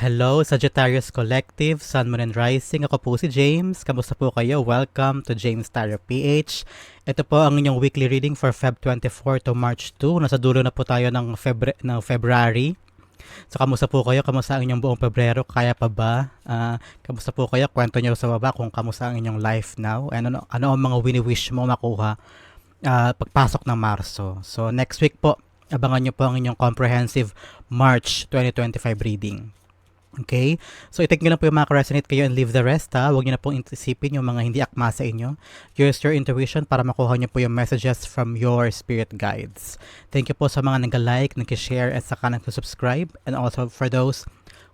Hello, Sagittarius Collective, Sun, Moon, and Rising. Ako po si James. Kamusta po kayo? Welcome to James Tarot PH. Ito po ang inyong weekly reading for Feb 24 to March 2. Nasa dulo na po tayo ng, Febra- ng February. So, kamusta po kayo? Kamusta ang inyong buong Pebrero? Kaya pa ba? Ah, kamusta po kayo? Kwento nyo sa baba kung kamusta ang inyong life now. And ano, ano ang mga wini-wish mo makuha ah, pagpasok ng Marso. So, next week po, abangan nyo po ang inyong comprehensive March 2025 reading. Okay? So, i-take nyo lang po yung mga resonate kayo and leave the rest, ha? Huwag nyo na pong isipin yung mga hindi akma sa inyo. Use your intuition para makuha nyo po yung messages from your spirit guides. Thank you po sa mga nag-like, nag-share, at saka nag-subscribe. And also for those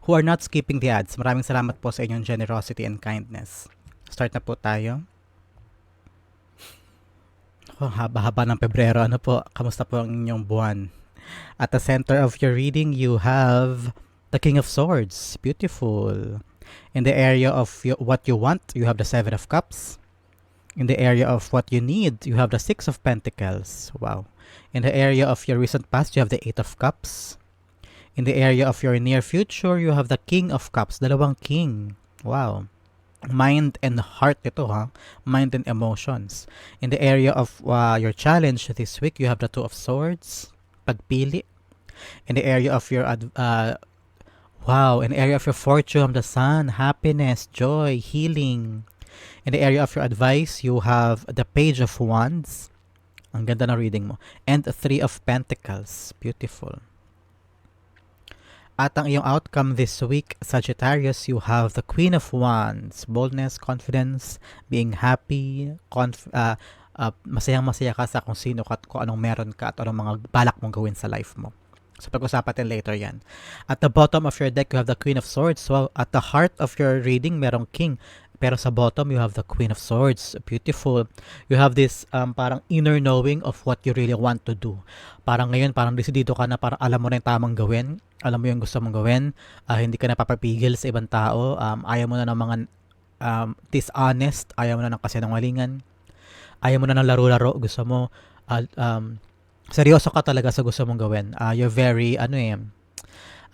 who are not skipping the ads. Maraming salamat po sa inyong generosity and kindness. Start na po tayo. Oh, haba-haba ng Pebrero. Ano po? Kamusta po ang inyong buwan? At the center of your reading, you have the King of Swords. Beautiful. In the area of what you want, you have the Seven of Cups. In the area of what you need, you have the Six of Pentacles. Wow. In the area of your recent past, you have the Eight of Cups. In the area of your near future, you have the King of Cups. Dalawang King. Wow. Mind and heart ito ha. Mind and emotions. In the area of uh, your challenge this week, you have the Two of Swords. Pagpili. In the area of your uh, Wow, the area of your fortune, the sun, happiness, joy, healing. In the area of your advice, you have the page of wands. Ang ganda na reading mo. And three of pentacles. Beautiful. At ang iyong outcome this week, Sagittarius, you have the Queen of Wands. Boldness, confidence, being happy, conf- uh, uh, masayang-masaya ka sa kung sino ka at kung anong meron ka at anong mga balak mong gawin sa life mo. So pag-usapan natin later yan. At the bottom of your deck, you have the Queen of Swords. So at the heart of your reading, merong King. Pero sa bottom, you have the Queen of Swords. Beautiful. You have this um, parang inner knowing of what you really want to do. Parang ngayon, parang desidido ka na parang alam mo na yung tamang gawin. Alam mo yung gusto mong gawin. Ah, hindi ka na papapigil sa ibang tao. Um, ayaw mo na ng mga um, dishonest. Ayaw mo na ng kasinungalingan. Ayaw mo na ng laro-laro. Gusto mo ah, um, seryoso ka talaga sa gusto mong gawin. Uh, you're very, ano eh,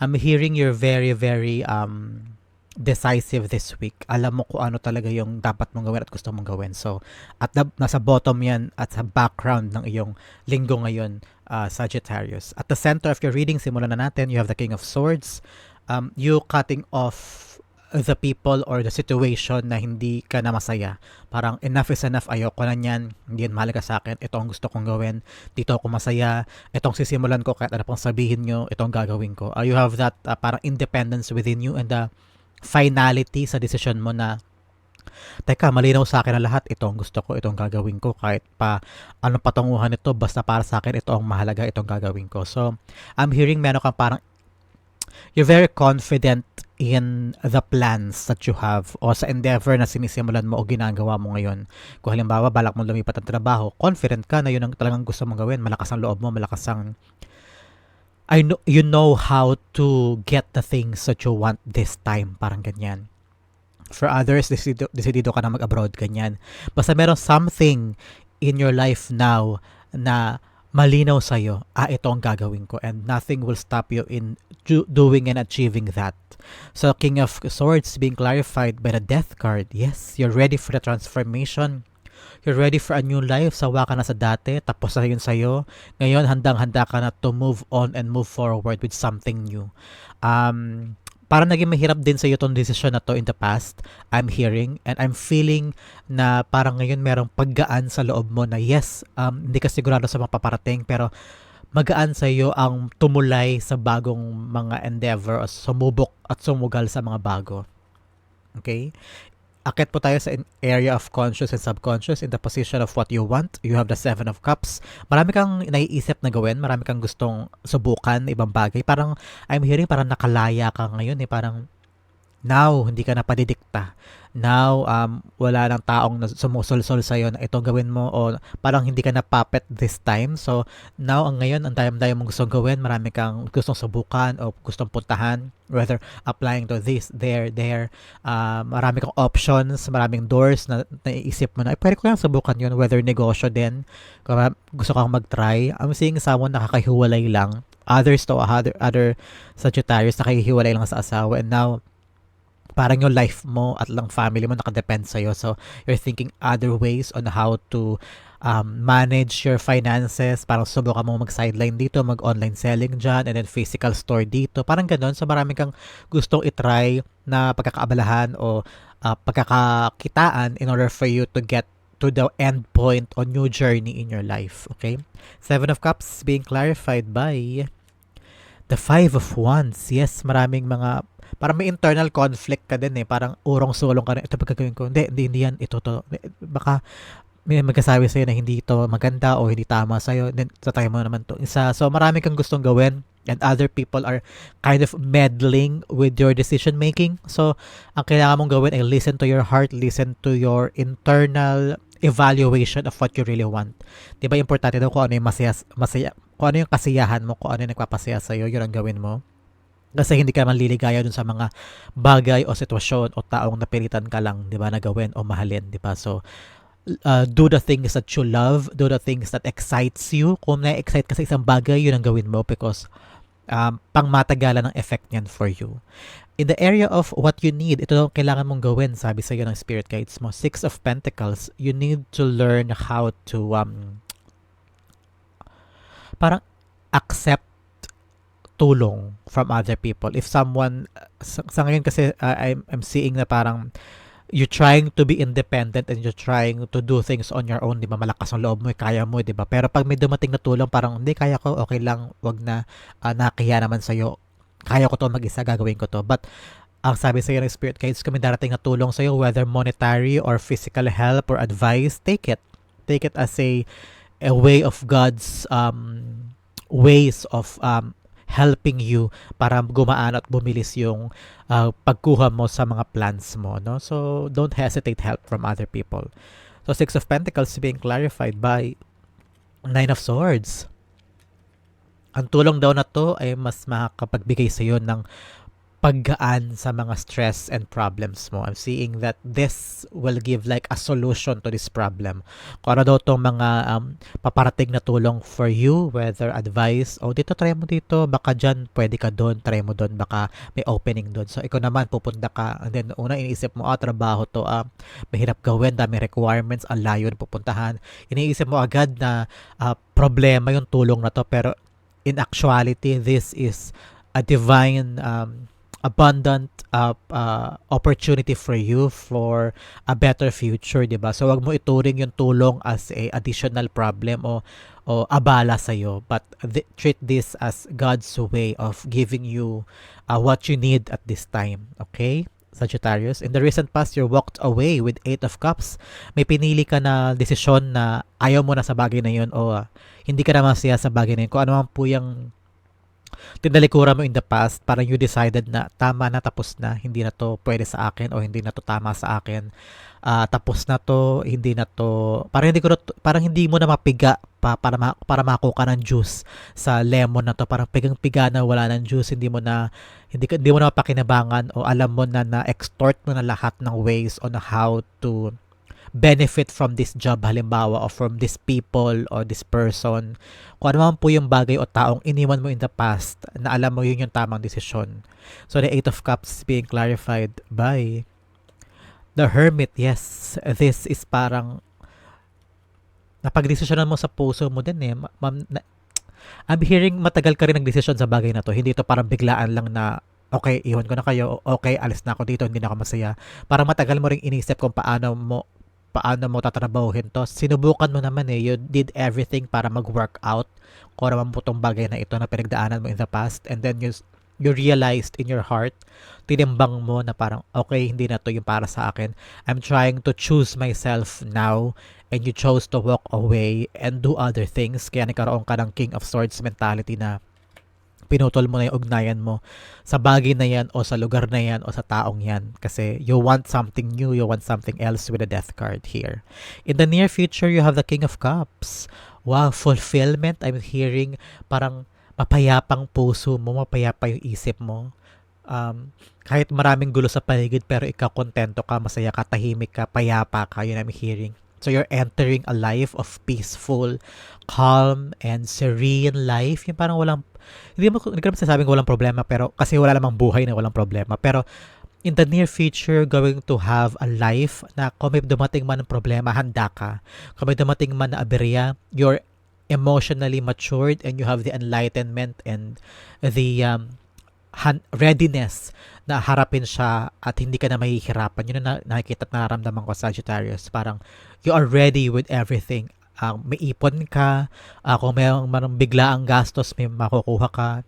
I'm hearing you're very, very um, decisive this week. Alam mo kung ano talaga yung dapat mong gawin at gusto mong gawin. So, at the, nasa bottom yan at sa background ng iyong linggo ngayon, uh, Sagittarius. At the center of your reading, simulan na natin, you have the King of Swords. Um, you cutting off the people or the situation na hindi ka na masaya. Parang enough is enough, ayoko na yan, hindi yan mahalaga sa akin, ito ang gusto kong gawin, dito ako masaya, itong sisimulan ko kahit ano pang sabihin nyo, ito ang gagawin ko. Uh, you have that uh, parang independence within you and the finality sa decision mo na Teka, malinaw sa akin na lahat. Ito ang gusto ko, ito ang gagawin ko. Kahit pa anong patunguhan ito, basta para sa akin, ito ang mahalaga, ito ang gagawin ko. So, I'm hearing meron kang parang you're very confident in the plans that you have o sa endeavor na sinisimulan mo o ginagawa mo ngayon. Kung halimbawa, balak mo lumipat ng trabaho, confident ka na yun ang talagang gusto mong gawin. Malakas ang loob mo, malakas ang I know, you know how to get the things that you want this time. Parang ganyan. For others, decidido, decidido ka na mag-abroad, ganyan. Basta meron something in your life now na malinaw sa'yo, ah, ito ang gagawin ko and nothing will stop you in do- doing and achieving that. So, King of Swords being clarified by the Death card. Yes, you're ready for the transformation. You're ready for a new life. Sawa ka na sa dati. Tapos na yun sa'yo. Ngayon, handang-handa ka na to move on and move forward with something new. Um, parang naging mahirap din sa iyo tong decision na to in the past. I'm hearing and I'm feeling na parang ngayon merong paggaan sa loob mo na yes, um, hindi ka sigurado sa mapaparating pero magaan sa iyo ang tumulay sa bagong mga endeavor o sumubok at sumugal sa mga bago. Okay? Akit po tayo sa area of conscious and subconscious in the position of what you want. You have the Seven of Cups. Marami kang naiisip na gawin. Marami kang gustong subukan, ibang bagay. Parang, I'm hearing parang nakalaya ka ngayon eh. Parang, now, hindi ka na padidikta. Now, um, wala nang taong sumusulsol sa'yo na itong gawin mo o parang hindi ka na puppet this time. So, now, ang ngayon, ang dayam-dayam mong gustong gawin, marami kang gustong subukan o gustong puntahan, whether applying to this, there, there. Uh, marami kang options, maraming doors na naiisip mo na, ay, pwede ko lang subukan yun, whether negosyo din, kung gusto kang mag-try. I'm seeing someone nakakahiwalay lang others to other other Sagittarius nakahihiwalay lang sa asawa and now parang yung life mo at lang family mo nakadepend sa'yo. So, you're thinking other ways on how to um, manage your finances. Parang subukan mo mag-sideline dito, mag-online selling dyan, and then physical store dito. Parang ganun. So, marami kang gustong itry na pagkakaabalahan o uh, pagkakakitaan in order for you to get to the end point on new journey in your life. Okay? Seven of Cups being clarified by the Five of Wands. Yes, maraming mga parang may internal conflict ka din eh. Parang urong-sulong ka rin. Ito pagkagawin ko. Hindi, hindi, hindi yan. Ito to. Baka may magkasabi sa'yo na hindi ito maganda o hindi tama sa'yo. Then, sa mo naman to. Isa, so, marami kang gustong gawin and other people are kind of meddling with your decision making. So, ang kailangan mong gawin ay listen to your heart, listen to your internal evaluation of what you really want. 'Di ba importante daw kung ano yung masaya, masaya kung ano yung kasiyahan mo, kung ano yung nagpapasaya sa iyo, yun ang gawin mo. Kasi hindi ka man liligaya dun sa mga bagay o sitwasyon o taong napilitan ka lang, 'di ba, na gawin o mahalin, 'di ba? So uh, do the things that you love, do the things that excites you. Kung na-excite ka sa isang bagay, yun ang gawin mo because um, pangmatagalan ng effect niyan for you. In the area of what you need, ito ang kailangan mong gawin, sabi sa iyo ng spirit guides mo. Six of Pentacles, you need to learn how to um, parang accept tulong from other people. If someone, sa, sa ngayon kasi uh, I'm, I'm seeing na parang you're trying to be independent and you're trying to do things on your own, di ba? Malakas ang loob mo, eh, kaya mo, di ba? Pero pag may dumating na tulong, parang, hindi, kaya ko, okay lang, wag na, uh, nakakiya naman sa'yo. Kaya ko to mag-isa, gagawin ko to. But, ang sabi sa'yo ng Spirit Guides, may darating na tulong sa'yo, whether monetary or physical help or advice, take it. Take it as a, a way of God's um, ways of um, helping you para gumaan at bumilis yung uh, pagkuha mo sa mga plans mo. No? So, don't hesitate help from other people. So, Six of Pentacles being clarified by Nine of Swords. Ang tulong daw na to ay mas makakapagbigay sa iyo ng paggaan sa mga stress and problems mo. I'm seeing that this will give like a solution to this problem. Kung ano daw itong mga um, paparating na tulong for you, whether advice, o oh, dito try mo dito, baka dyan, pwede ka doon, try mo doon, baka may opening doon. So, ikaw naman, pupunta ka, and then una iniisip mo, ah, trabaho to, ah, mahirap gawin, dami requirements, ang layo na pupuntahan. Iniisip mo agad na uh, problema yung tulong na to, pero in actuality, this is a divine um, abundant uh, uh, opportunity for you for a better future, 'di ba? So wag mo ituring yung tulong as a additional problem o o abala sa iyo, but th- treat this as God's way of giving you uh, what you need at this time, okay? Sagittarius, in the recent past, you walked away with Eight of Cups. May pinili ka na desisyon na ayaw mo na sa bagay na yun o uh, hindi ka na masaya sa bagay na yun. Kung ano man po yung tinalikuran mo in the past, parang you decided na tama na, tapos na, hindi na to pwede sa akin o hindi na to tama sa akin. Uh, tapos na to, hindi na to, parang hindi ko na, parang hindi mo na mapiga pa, para ma, para makuha ng juice sa lemon na to. Parang pigang-piga na wala ng juice, hindi mo na hindi, hindi mo na mapakinabangan o alam mo na na-extort mo na lahat ng ways on how to benefit from this job halimbawa or from this people or this person. Kung ano man po yung bagay o taong iniwan mo in the past na alam mo yun yung tamang desisyon. So the Eight of Cups being clarified by the Hermit. Yes, this is parang napagdesisyonan mo sa puso mo din eh. Ma'am, na, I'm hearing matagal ka rin ng desisyon sa bagay na to. Hindi to parang biglaan lang na okay, iwan ko na kayo, okay, alis na ako dito, hindi na ako masaya. Parang matagal mo ring inisip kung paano mo paano mo tatrabahuhin to. Sinubukan mo naman eh. You did everything para mag-work out kung naman po tong bagay na ito na pinagdaanan mo in the past. And then you, you realized in your heart, tinimbang mo na parang, okay, hindi na to yung para sa akin. I'm trying to choose myself now and you chose to walk away and do other things. Kaya nagkaroon ka ng King of Swords mentality na pinutol mo na yung ugnayan mo sa bagay na yan o sa lugar na yan o sa taong yan. Kasi you want something new, you want something else with a death card here. In the near future, you have the King of Cups. Wow, fulfillment. I'm hearing parang mapayapang puso mo, mapayapa yung isip mo. Um, kahit maraming gulo sa paligid pero ikaw kontento ka, masaya ka, tahimik ka, payapa ka, yun I'm hearing So you're entering a life of peaceful, calm, and serene life. Yung parang walang, hindi mo, hindi ko sinasabing walang problema, pero kasi wala namang buhay na walang problema. Pero in the near future, going to have a life na kung may dumating man ng problema, handa ka. Kung may dumating man na aberya, you're emotionally matured and you have the enlightenment and the um, readiness na harapin siya at hindi ka na mahihirapan. Yun ang na- nakikita at nararamdaman ko sa Sagittarius. Parang you are ready with everything. Uh, may ipon ka, uh, kung may marang bigla ang gastos, may makukuha ka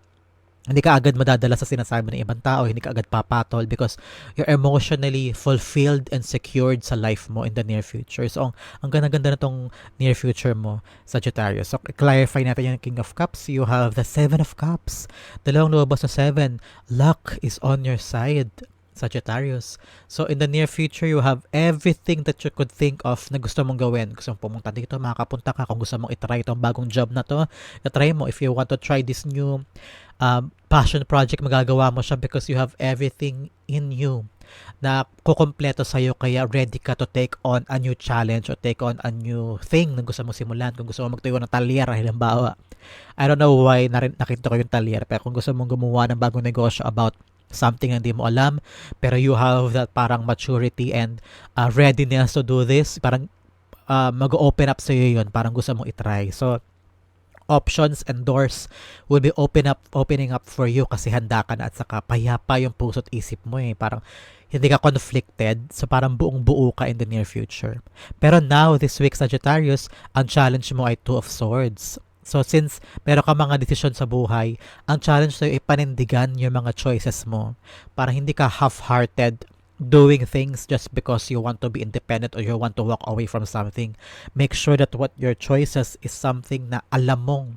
hindi ka agad madadala sa sinasabi ng ibang tao, hindi ka agad papatol because you're emotionally fulfilled and secured sa life mo in the near future. So, ang, ang ganda-ganda na tong near future mo, Sagittarius. So, clarify natin yung King of Cups. You have the Seven of Cups. Dalawang lumabas na Seven. Luck is on your side. Sagittarius. So, in the near future, you have everything that you could think of na gusto mong gawin. Gusto mong pumunta dito, makakapunta ka. Kung gusto mong itry itong bagong job na to, itry mo. If you want to try this new um, passion project, magagawa mo siya because you have everything in you na kukompleto sa'yo kaya ready ka to take on a new challenge or take on a new thing na gusto mong simulan. Kung gusto mong magtayo ng talyer, halimbawa. I don't know why nakita ko yung talyer, pero kung gusto mong gumawa ng bagong negosyo about something hindi mo alam, pero you have that parang maturity and uh, readiness to do this, parang uh, mag-open up sa'yo yun, parang gusto mong itry. So, options and doors will be open up opening up for you kasi handa ka na at saka payapa yung puso at isip mo eh. Parang hindi ka conflicted. So parang buong buo ka in the near future. Pero now this week Sagittarius ang challenge mo ay two of swords So since meron ka mga desisyon sa buhay, ang challenge sa'yo ay panindigan yung mga choices mo para hindi ka half-hearted doing things just because you want to be independent or you want to walk away from something. Make sure that what your choices is something na alam mong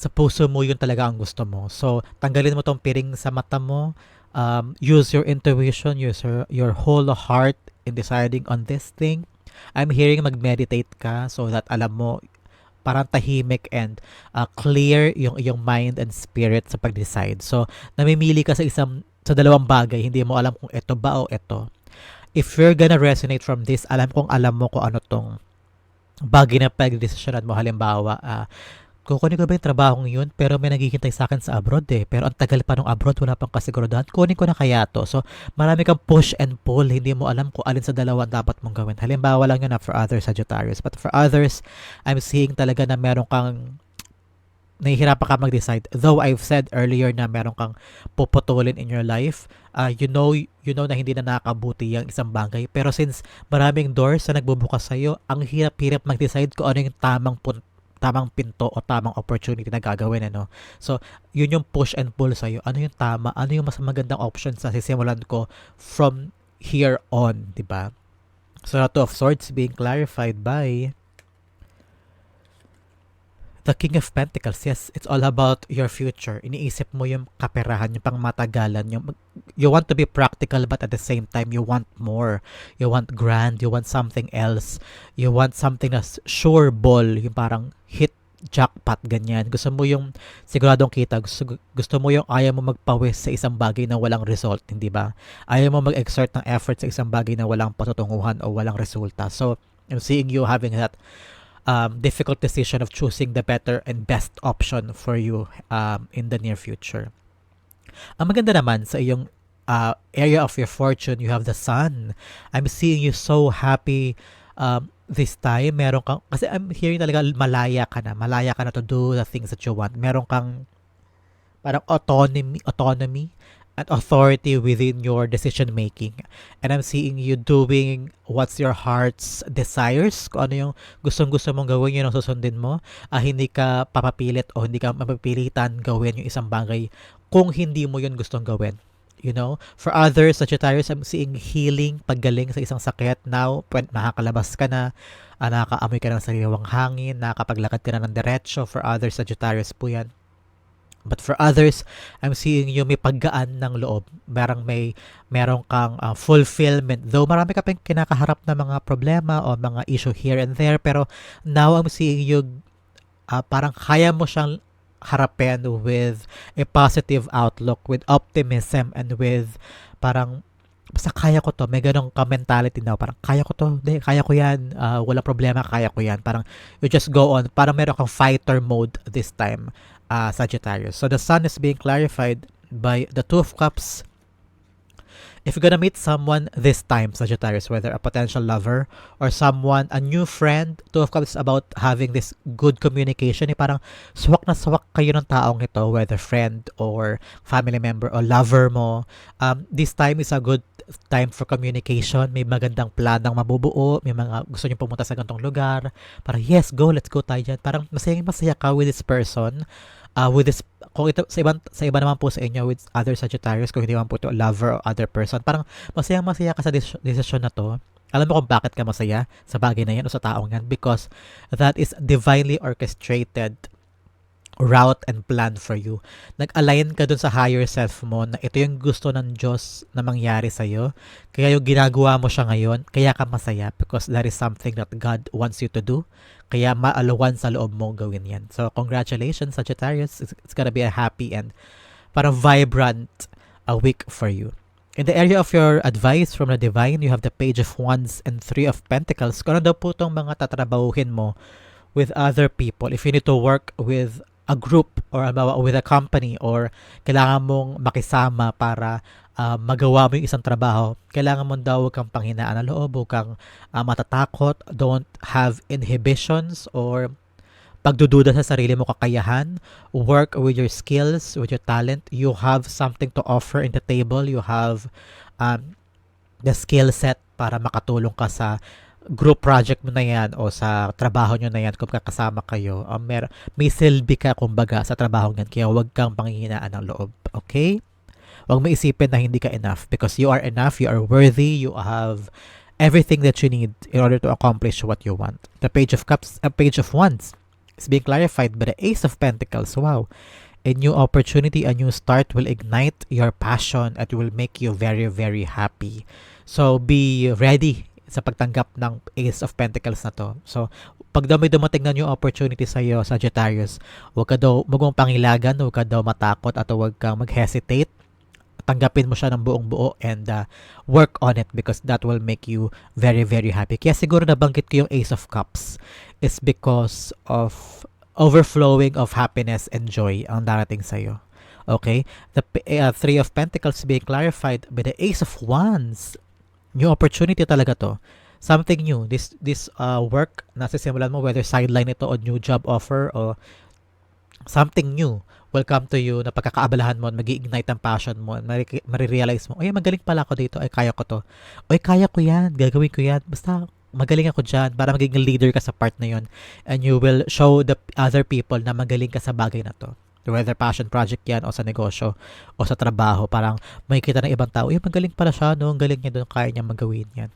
sa puso mo yun talaga ang gusto mo. So, tanggalin mo tong piring sa mata mo. Um, use your intuition, use your, your whole heart in deciding on this thing. I'm hearing mag-meditate ka so that alam mo parang tahimik and uh, clear yung iyong mind and spirit sa pag-decide. So, namimili ka sa isang sa dalawang bagay, hindi mo alam kung ito ba o ito. If you're gonna resonate from this, alam kong alam mo kung ano tong bagay na pag-desisyonan mo. Halimbawa, uh, kukunin ko ba yung trabahong yun? Pero may naghihintay sa akin sa abroad eh. Pero ang tagal pa nung abroad wala pang kasiguraduhan. Kunin ko na kaya to. So marami kang push and pull. Hindi mo alam kung alin sa dalawa dapat mong gawin. Halimbawa lang yun na for others Sagittarius. But for others I'm seeing talaga na meron kang nahihirapan ka mag-decide. Though I've said earlier na meron kang puputulin in your life, uh, you know you know na hindi na nakakabuti yung isang bagay. Pero since maraming doors na nagbubukas sa iyo, ang hirap-hirap mag-decide kung ano yung tamang pun- tamang pinto o tamang opportunity na gagawin ano. So, yun yung push and pull sa iyo. Ano yung tama? Ano yung mas magandang option sa sisimulan ko from here on, 'di ba? So, Two of Swords being clarified by The King of Pentacles, yes, it's all about your future. Iniisip mo yung kaperahan, yung pangmatagalan, yung you want to be practical but at the same time you want more. You want grand, you want something else. You want something na sure ball, yung parang hit jackpot ganyan. Gusto mo yung siguradong kita, gusto, gusto mo yung ayaw mo magpawis sa isang bagay na walang result, hindi ba? Ayaw mo mag-exert ng effort sa isang bagay na walang patutunguhan o walang resulta. So, I'm seeing you having that um, difficult decision of choosing the better and best option for you um, in the near future. Ang maganda naman sa iyong uh, area of your fortune, you have the sun. I'm seeing you so happy um, this time. Meron kang, kasi I'm hearing talaga malaya ka na. Malaya ka na to do the things that you want. Meron kang parang autonomy, autonomy and authority within your decision making. And I'm seeing you doing what's your heart's desires, kung ano yung gustong-gusto mong gawin, yun ang susundin mo. Ah, hindi ka papapilit o hindi ka mapapilitan gawin yung isang bagay kung hindi mo yun gustong gawin. You know, for others, Sagittarius, I'm seeing healing, paggaling sa isang sakit. Now, makakalabas ka na, ah, nakakaamoy ka ng sariwang hangin, nakakapaglakad ka na ng diretsyo. For others, Sagittarius po yan But for others, I'm seeing you may paggaan ng loob. Merang may merong kang uh, fulfillment. Though marami ka pang kinakaharap na mga problema o mga issue here and there, pero now I'm seeing you uh, parang kaya mo siyang harapin with a positive outlook, with optimism and with parang basta kaya ko to. May ganong ka mentality na parang kaya ko to. Hindi, kaya ko yan. Uh, wala problema, kaya ko yan. Parang you just go on. Parang meron kang fighter mode this time, uh, Sagittarius. So the sun is being clarified by the Two of Cups if you're gonna meet someone this time, Sagittarius, whether a potential lover or someone, a new friend, Two of Cups is about having this good communication. Eh, parang swak na swak kayo ng taong ito, whether friend or family member or lover mo. Um, this time is a good time for communication. May magandang planang mabubuo. May mga gusto niyo pumunta sa ganitong lugar. Parang, yes, go, let's go tayo dyan. Parang masaya masaya ka with this person uh, with this kung ito sa ibang sa iba naman po sa inyo with other Sagittarius kung hindi man po ito lover or other person parang masayang masaya ka sa decision na to. Alam mo kung bakit ka masaya sa bagay na yan o sa taong yan? Because that is divinely orchestrated route and plan for you. Nag-align ka dun sa higher self mo na ito yung gusto ng Diyos na mangyari sa'yo. Kaya yung ginagawa mo siya ngayon, kaya ka masaya because that is something that God wants you to do. Kaya maalawan sa loob mo gawin yan. So, congratulations, Sagittarius. It's, it's gonna be a happy and para vibrant a week for you. In the area of your advice from the divine, you have the Page of Wands and Three of Pentacles. Kung ano daw po itong mga tatrabahuhin mo with other people, if you need to work with a group or with a company or kailangan mong makisama para uh, magawa mo yung isang trabaho, kailangan mo daw huwag kang panghinaan ng loob, huwag kang uh, matatakot, don't have inhibitions or pagdududa sa sarili mo kakayahan, work with your skills, with your talent, you have something to offer in the table, you have um, the skill set para makatulong ka sa group project mo na yan o sa trabaho nyo na yan kung kakasama kayo, um, mer may silbi ka kumbaga sa trabaho yan kaya huwag kang panghihinaan ng loob. Okay? Huwag mo isipin na hindi ka enough because you are enough, you are worthy, you have everything that you need in order to accomplish what you want. The page of cups, a page of wands is being clarified by the ace of pentacles. Wow. A new opportunity, a new start will ignite your passion and will make you very, very happy. So be ready sa pagtanggap ng Ace of Pentacles na to. So, pag daw may dumating na new opportunity sa iyo, Sagittarius, huwag ka daw, huwag mong pangilagan, huwag ka daw matakot at huwag kang mag-hesitate. Tanggapin mo siya ng buong buo and uh, work on it because that will make you very, very happy. Kaya siguro nabanggit ko yung Ace of Cups is because of overflowing of happiness and joy ang darating sa iyo. Okay? The uh, Three of Pentacles being clarified by the Ace of Wands new opportunity talaga to. Something new. This this uh, work na sisimulan mo whether sideline ito o new job offer o something new will come to you na pagkakaabalahan mo, mag ignite ang passion mo, marirealize mo, ay, magaling pala ako dito, ay, kaya ko to. Ay, kaya ko yan, gagawin ko yan. Basta, magaling ako dyan para maging leader ka sa part na yon and you will show the other people na magaling ka sa bagay na to whether passion project yan o sa negosyo o sa trabaho, parang may kita ng ibang tao, eh, magaling pala siya, no? Ang galing niya doon, kaya niya magawin yan.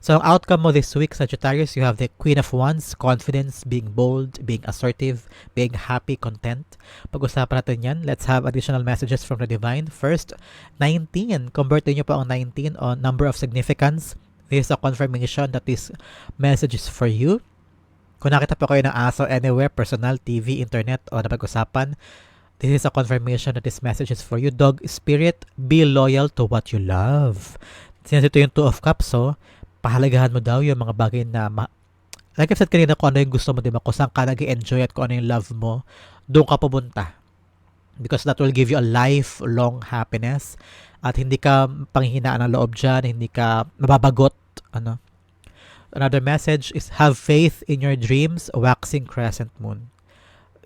So, ang outcome mo this week, Sagittarius, you have the Queen of Wands, confidence, being bold, being assertive, being happy, content. Pag-usapan natin yan. Let's have additional messages from the Divine. First, 19. Convert niyo po ang 19 on number of significance. This is a confirmation that this message is for you. Kung nakita po kayo ng aso anywhere, personal, TV, internet, o napag-usapan, this is a confirmation that this message is for you. Dog spirit, be loyal to what you love. Since ito yung Two of Cups, so, pahalagahan mo daw yung mga bagay na ma- like I've said kanina, kung ano yung gusto mo, di ba? Kung saan ka nag-enjoy at kung ano yung love mo, doon ka pumunta. Because that will give you a lifelong happiness at hindi ka panghihinaan ng loob dyan, hindi ka mababagot, ano, Another message is have faith in your dreams, waxing crescent moon.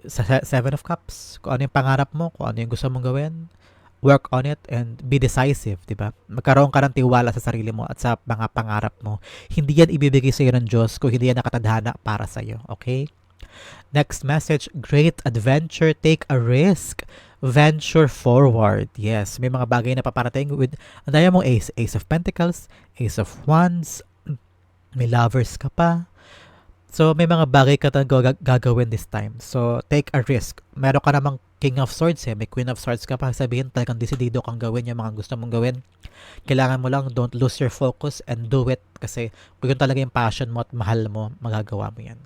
Sa Seven of Cups, kung ano yung pangarap mo, kung ano yung gusto mong gawin, work on it and be decisive, di ba? Magkaroon ka ng tiwala sa sarili mo at sa mga pangarap mo. Hindi yan ibibigay sa iyo ng Diyos kung hindi yan nakatadhana para sa iyo, okay? Next message, great adventure, take a risk, venture forward. Yes, may mga bagay na paparating with, ang daya mong ace, ace of pentacles, ace of wands, may lovers ka pa, So, may mga bagay ka na gag- gagawin this time. So, take a risk. Meron ka namang King of Swords eh. May Queen of Swords ka pa. Sabihin, talagang desidido kang gawin yung mga gusto mong gawin. Kailangan mo lang, don't lose your focus and do it. Kasi kung yun talaga yung passion mo at mahal mo, magagawa mo yan.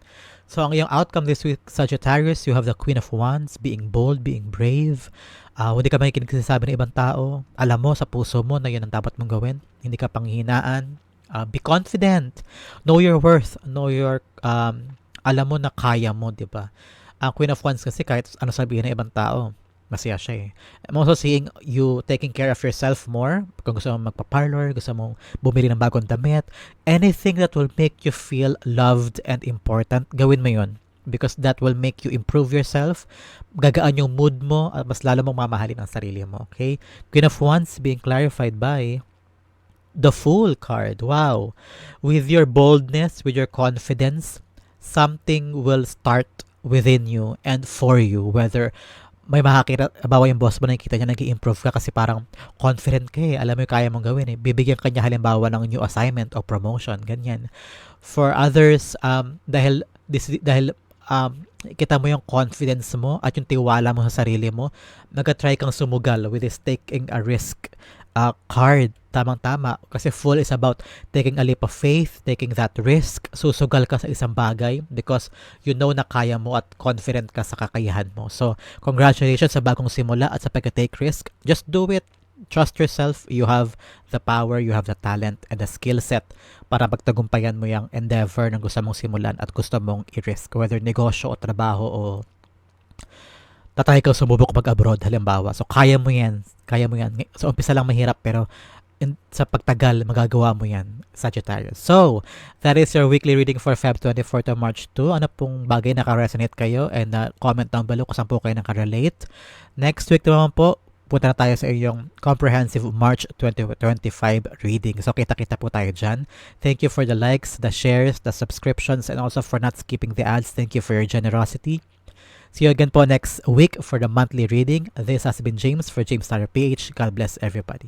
So, ang iyong outcome this week, Sagittarius, you have the Queen of Wands, being bold, being brave. Uh, hindi ka makikinig sa sabi ng ibang tao. Alam mo sa puso mo na yun ang dapat mong gawin. Hindi ka panghinaan. Uh, be confident. Know your worth. Know your, um, alam mo na kaya mo, di ba? Ang Queen of Wands kasi kahit ano sabihin ng ibang tao, masaya siya eh. I'm also seeing you taking care of yourself more. Kung gusto mong magpa-parlor, gusto mong bumili ng bagong damit, anything that will make you feel loved and important, gawin mo yun. Because that will make you improve yourself. Gagaan yung mood mo at mas lalo mong mamahalin ang sarili mo. Okay? Queen of Wands being clarified by the Fool card. Wow. With your boldness, with your confidence, something will start within you and for you. Whether may makakita, bawa yung boss mo nakikita niya nag improve ka kasi parang confident ka eh. Alam mo kaya mong gawin eh. Bibigyan ka niya halimbawa ng new assignment o promotion, ganyan. For others, um, dahil, this, dahil um, kita mo yung confidence mo at yung tiwala mo sa sarili mo, nag-try kang sumugal with this taking a risk uh, card. Tamang-tama. Kasi full is about taking a leap of faith, taking that risk. Susugal ka sa isang bagay because you know na kaya mo at confident ka sa kakayahan mo. So, congratulations sa bagong simula at sa pag-take risk. Just do it. Trust yourself. You have the power, you have the talent, and the skill set para pagtagumpayan mo yung endeavor na gusto mong simulan at gusto mong i-risk. Whether negosyo o trabaho o tatay kang sumubok mag-abroad halimbawa. So, kaya mo yan. Kaya mo yan. So, umpisa lang mahirap pero in, sa pagtagal, magagawa mo yan, Sagittarius. So, that is your weekly reading for Feb 24 to March 2. Ano pong bagay na ka-resonate kayo? And uh, comment down below kung saan po kayo nakarelate. Next week naman po, punta na tayo sa iyong comprehensive March 2025 reading. So, kita-kita po tayo dyan. Thank you for the likes, the shares, the subscriptions, and also for not skipping the ads. Thank you for your generosity. See you again po next week for the monthly reading. This has been James for James Starter PH. God bless everybody.